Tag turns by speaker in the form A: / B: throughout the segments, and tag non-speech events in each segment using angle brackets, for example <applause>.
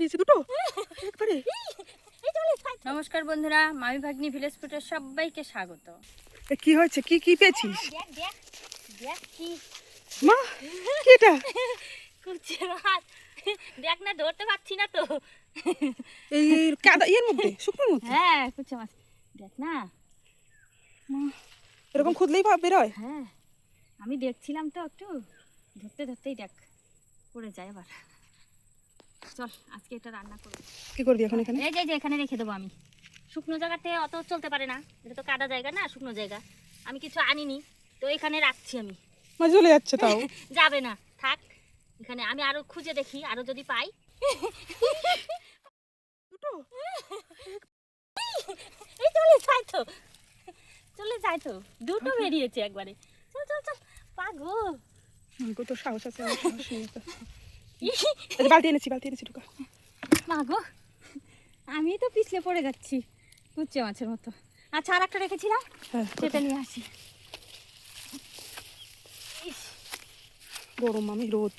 A: বেরিয়েছে দুটো। একবারে।
B: নমস্কার বন্ধুরা মামি ভাগ্নি ভিলেজ সবাইকে স্বাগত।
A: কি হয়েছে? কি কি পেয়েছিস? মা কি এটা?
B: কুচে দেখ না ধরতে পারছি না তো।
A: এই কাদা ইয়ের মধ্যে শুকনোর মধ্যে।
B: হ্যাঁ কুচে মাছ। দেখ না।
A: এরকম খুদলেই বেরোয়?
B: হ্যাঁ আমি দেখছিলাম তো একটু। ধরতে ধরতেই দেখ পড়ে যায় আবার। চল আজকে এটা রান্না করব।
A: কি করবি এখন এখানে?
B: এই যে এখানে রেখে দেবো আমি। শুকনো জায়গাতে অত চলতে পারে না এটা তো কাদা জায়গা না শুকনো জায়গা। আমি কিছু আনিনি তো এখানে রাখছি আমি।
A: যাচ্ছে তাও। <laughs>
B: যাবে না থাক। এখানে আমি আরও খুঁজে দেখি আরও যদি পাই।
A: দুটো?
B: এই চলে যায় তো। চলে যায় তো। দুটো বেরিয়েছে একবারে। চল চল চল। পাগো
A: আমাকে তো সাহস আছে বালতি এনেছি বালতি এনেছি ঢুকা।
B: মাগো আমি তো পিছলে পড়ে যাচ্ছি কুচ্ছে মাছের মতো। আচ্ছা আর একটা রেখেছিলাম
A: হ্যাঁ
B: সেটা নিয়ে আসি।
A: গরম আমি রোদ।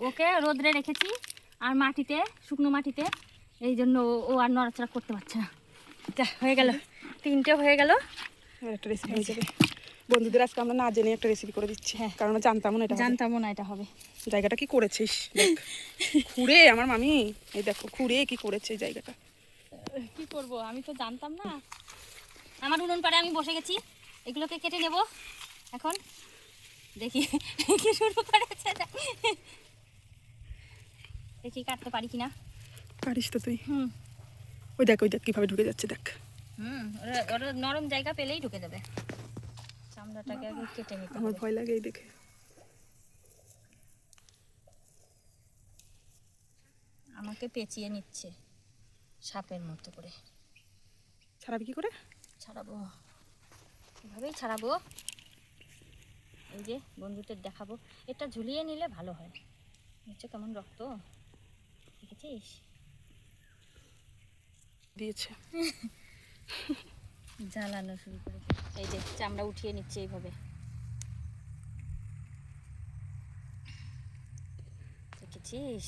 B: ওকে রোদ্রে রেখেছি আর মাটিতে শুকনো মাটিতে এই জন্য ও- ও আর নড়াচড়া করতে পারছে না। যা হয়ে গেল। তিনটে হয়ে গেল।
A: একটা রেসিপি হয়ে যাবে। বন্ধুদের আজকে আমরা না জেনে একটা রেসিপি করে দিচ্ছি।
B: হ্যাঁ।
A: কারণ জানতাম না এটা হবে।
B: জানতামও না এটা হবে।
A: জায়গাটা কি করেছিস? দেখ। খুঁড়ে আমার মামি এই দেখো খুঁড়ে কি করেছে জায়গাটা।
B: কি করব? আমি তো জানতাম না। আমার উনুন পাড়ে আমি বসে গেছি। এগুলোকে কেটে নেব। এখন দেখি কি শুরু করেছে। দেখি কাটতে পারি কিনা।
A: পারিস তো তুই।
B: হুম।
A: ওই দেখ ওই দেখ কীভাবে ঢুকে যাচ্ছে দেখ।
B: হুম ওরা ওরা নরম জায়গা পেলেই ঢুকে যাবে। চামড়াটাকে আগে কেটে নিতে
A: আমার ভয় লাগে এই দেখে।
B: আমাকে পেঁচিয়ে নিচ্ছে সাপের মতো করে।
A: ছাড়াবি কি করে?
B: ছাড়াবো। এভাবেই ছাড়াবো। এই যে বন্ধুদের দেখাবো। এটা ঝুলিয়ে নিলে ভালো হয়। হচ্ছে কেমন রক্ত? দেখেছিস?
A: দিয়েছে। <laughs>
B: জ্বালানো শুরু করে এই যে চামড়া উঠিয়ে নিচ্ছে এইভাবে। দেখেছিস?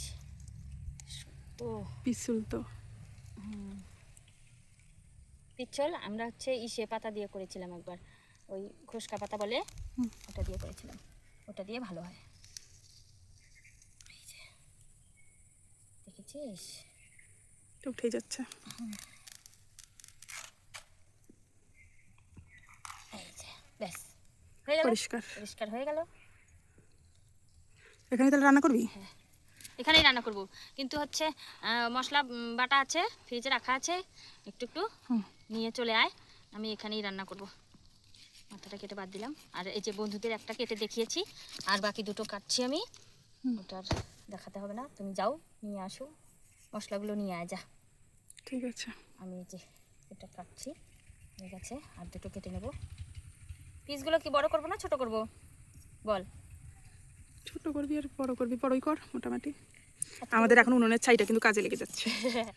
B: তো
A: পিসুল তো।
B: পিচ্ছল আমরা হচ্ছে ইসে পাতা দিয়ে করেছিলাম একবার। ওই খোসকা পাতা বলে ওটা দিয়ে করেছিলাম। ওটা দিয়ে ভালো হয়। দেখেছিস?
A: উঠে যাচ্ছে
B: এই যে ব্যাস। হয়ে গেল?
A: পরিষ্কার।
B: পরিষ্কার হয়ে গেল?
A: এখানে তাহলে রান্না করবি?
B: এখানেই রান্না করব। কিন্তু হচ্ছে মশলা বাটা আছে ফ্রিজে রাখা আছে। একটু একটু নিয়ে চলে আয়। আমি এখানেই রান্না করব। মাথাটা কেটে বাদ দিলাম। আর এই যে বন্ধুদের একটা কেটে দেখিয়েছি আর বাকি দুটো কাটছি আমি। ওটার দেখাতে হবে না। তুমি যাও নিয়ে আসো। মশলাগুলো নিয়ে আয় যা।
A: ঠিক আছে।
B: আমি এই যে এটা কাটছি। ঠিক আছে আর দুটো কেটে নেব। পিসগুলো কি বড় করব না ছোট করব? বল।
A: ছোট করবি আর বড় করবি বড়ই কর মোটামুটি। আমাদের এখন উনুনের ছাইটা কিন্তু কাজে লেগে যাচ্ছে। <laughs>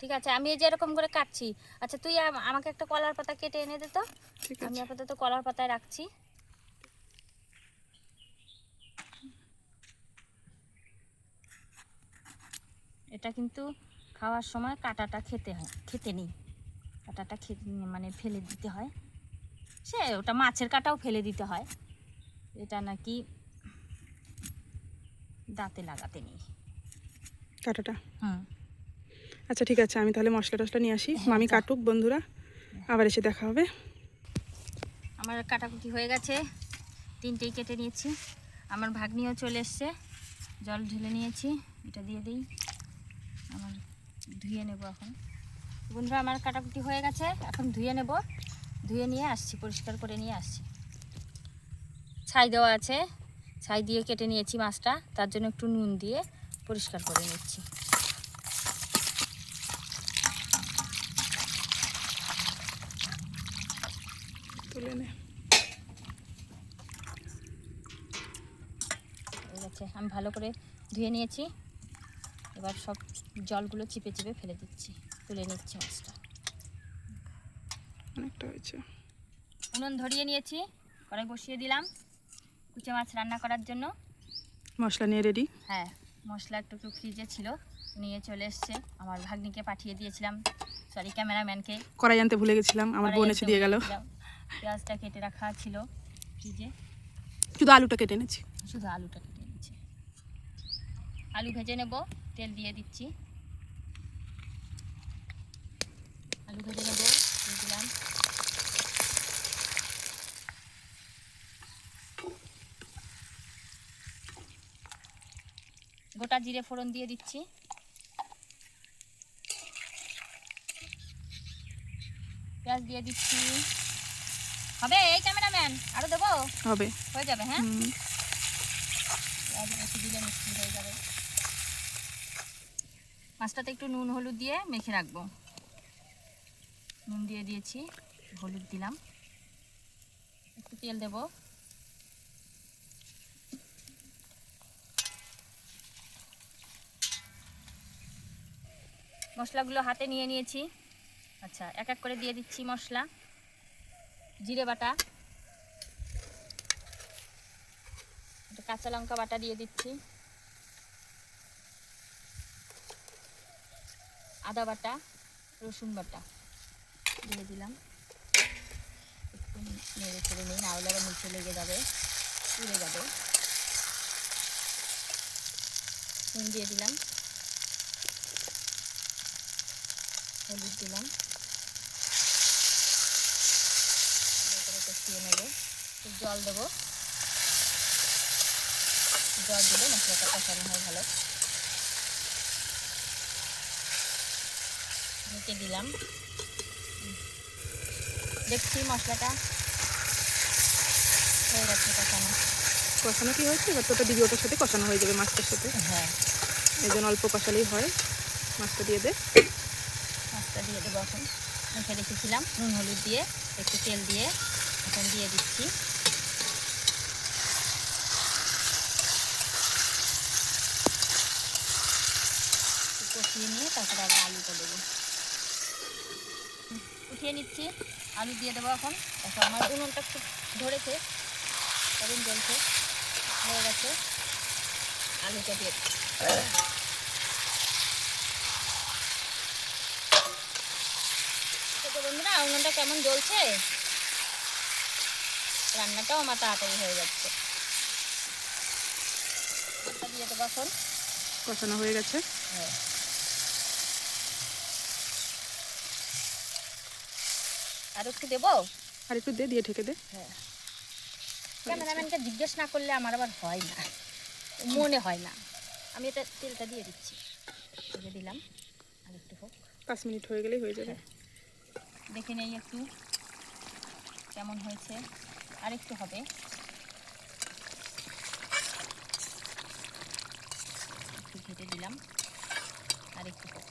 B: ঠিক আছে আমি এই যে এরকম করে কাটছি। আচ্ছা তুই আমাকে একটা কলার পাতা কেটে এনে দে তো।
A: ঠিক
B: আমি আপাতত কলার পাতায় রাখছি। এটা কিন্তু খাওয়ার সময় কাটাটা খেতে হয় খেতে নেই। কাটাটা খেতে মানে ফেলে দিতে হয়। সে ওটা মাছের কাটাও ফেলে দিতে হয়। এটা নাকি দাঁতে লাগাতে নেই।
A: কাটাটা?
B: হুম।
A: আচ্ছা ঠিক আছে আমি তাহলে মশলা টশলা নিয়ে আসি।
B: হ্যাঁ,
A: মামি কাটুক বন্ধুরা। আবার এসে দেখা হবে।
B: আমার কাটাকুটি হয়ে গেছে। তিনটেই কেটে নিয়েছি। আমার ভাগ্নিও চলে এসছে। জল ঢেলে নিয়েছি। এটা দিয়ে দিই। আমার ধুয়ে নেব এখন। বন্ধুরা আমার কাটাকুটি হয়ে গেছে। এখন ধুয়ে নেব। ধুয়ে নিয়ে আসছি পরিষ্কার করে নিয়ে আসছি। ছাই দেওয়া আছে। ছাই দিয়ে কেটে নিয়েছি মাছটা। তার জন্য একটু নুন দিয়ে পরিষ্কার করে নিচ্ছি। আমি ভালো করে ধুয়ে নিয়েছি। এবার সব জলগুলো চিপে চিপে ফেলে দিচ্ছি। তুলে নিচ্ছি মাছটা।
A: অনেকটা হয়েছে।
B: উনুন ধরিয়ে নিয়েছি কড়াই বসিয়ে দিলাম কুচে মাছ রান্না করার জন্য।
A: মশলা নিয়ে রেডি
B: হ্যাঁ মশলা একটু একটু ফ্রিজে ছিল নিয়ে চলে এসছে। আমার ভাগ্নিকে পাঠিয়ে দিয়েছিলাম সরি ক্যামেরাম্যানকে
A: কড়াই আনতে ভুলে গেছিলাম আমার বোন এসে দিয়ে গেল।
B: পেঁয়াজটা কেটে রাখা ছিল ফ্রিজে
A: শুধু আলুটা কেটে এনেছি।
B: শুধু আলুটা কেটে নিচ্ছি আলু ভেজে নেব তেল দিয়ে দিচ্ছি। আলু ভেজে নেব। দিলাম গোটা জিরে ফোড়ন দিয়ে দিচ্ছি। পেঁয়াজ দিয়ে দিচ্ছি। হবে? এই ক্যামেরাম্যান আরও দেবো?
A: হবে।
B: হয়ে যাবে হ্যাঁ? পেঁয়াজ বেশি দিলে মিষ্টি হয়ে যাবে। মাছটাতে একটু নুন হলুদ দিয়ে মেখে রাখব। নুন দিয়ে দিয়েছি, হলুদ দিলাম। একটু তেল দেব। মশলাগুলো হাতে নিয়ে নিয়েছি। আচ্ছা এক এক করে দিয়ে দিচ্ছি মশলা। জিরে বাটা। কাঁচা লঙ্কা বাটা দিয়ে দিচ্ছি। আদা বাটা, রসুন বাটা। দিয়ে দিলাম। একটু নেড়ে চেড়ে নিই নাহলে আবার নিচে লেগে যাবে, পুড়ে যাবে। নুন দিয়ে দিলাম। হলুদ দিলাম। করে কষিয়ে নেব। জল দেবো। জল দিলে মশলাটা কষানো হয় ভালো। ঢেকে দিলাম। দেখছি মশলাটা। হয়ে গেছে কষানো।
A: কষানো কি হয়েছে? এবার তো ওটা দিবি ওটার সাথে কষানো হয়ে যাবে মাছটার সাথে।
B: হ্যাঁ।
A: এই জন্য অল্প কষালেই হয়। মাছটা দিয়ে দে।
B: মাছটা দিয়ে দেবো এখন। মেখে রেখেছিলাম নুন হলুদ দিয়ে। একটু তেল দিয়ে এখন দিয়ে দিচ্ছি। কষিয়ে নিয়ে তারপরে আবার আলুটা দেবো। উঠিয়ে নিচ্ছি। আলু দিয়ে দেবো এখন। তারপর আমার উনুনটা খুব ধরেছে কারণ জ্বলছে হয়ে গেছে। আলুটা দিয়ে বন্ধুরা উনুনটা কেমন জ্বলছে? রান্নাটাও আমার তাড়াতাড়ি হয়ে যাচ্ছে। দিয়ে দেবো এখন।
A: কষানো হয়ে গেছে।
B: হ্যাঁ। আর একটু দেবো?
A: আর একটু দে দিয়ে ঢেকে দে।
B: হ্যাঁ। ক্যামেরাম্যানকে জিজ্ঞেস না করলে আমার আবার হয় না। মনে হয় না। আমি এটা তেলটা দিয়ে দিচ্ছি। দিয়ে দিলাম। আর একটু হোক।
A: পাঁচ মিনিট হয়ে গেলেই হয়ে যাবে।
B: দেখে নেই একটু। কেমন হয়েছে? আর একটু হবে একটু ঘেটে দিলাম আর একটু হোক।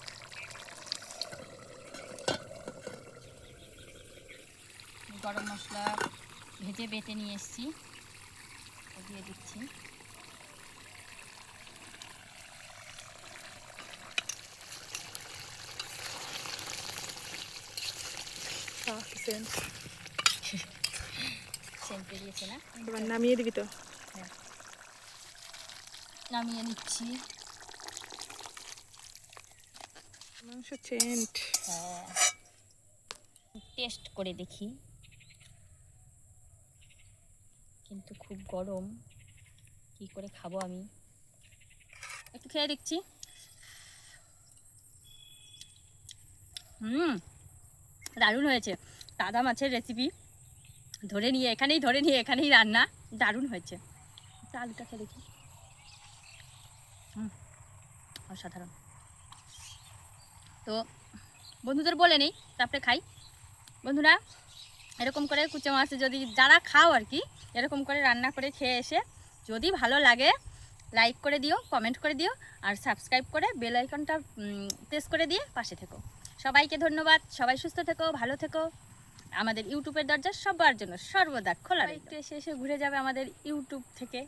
B: গরম মশলা ভেজে বেটে নিয়ে এসেছি। দিয়ে দিচ্ছি।
A: নামিয়ে দিবি তো?
B: হ্যাঁ। নামিয়ে নিচ্ছি।
A: মাংস সেন্ট
B: হ্যাঁ। টেস্ট করে দেখি। কিন্তু খুব গরম। কি করে খাব আমি? একটু খেয়ে দেখছি। হুম, দারুণ হয়েছে। দাদা মাছের রেসিপি ধরে নিয়ে, এখানেই ধরে নিয়ে, এখানেই রান্না। দারুণ হয়েছে। আলুটা খেয়ে দেখি। হুম, অসাধারণ। তো, বন্ধুদের বলে নেই, তারপরে খাই। বন্ধুরা এরকম করে কুচো মাছ যদি যারা খাও আর কি এরকম করে রান্না করে খেয়ে এসে যদি ভালো লাগে লাইক করে দিও কমেন্ট করে দিও আর সাবস্ক্রাইব করে বেল আইকনটা প্রেস করে দিয়ে পাশে থেকো। সবাইকে ধন্যবাদ সবাই সুস্থ থেকো ভালো থেকো। আমাদের ইউটিউবের দরজা সবার জন্য সর্বদা খোলা একটু এসে এসে ঘুরে যাবে আমাদের ইউটিউব থেকে।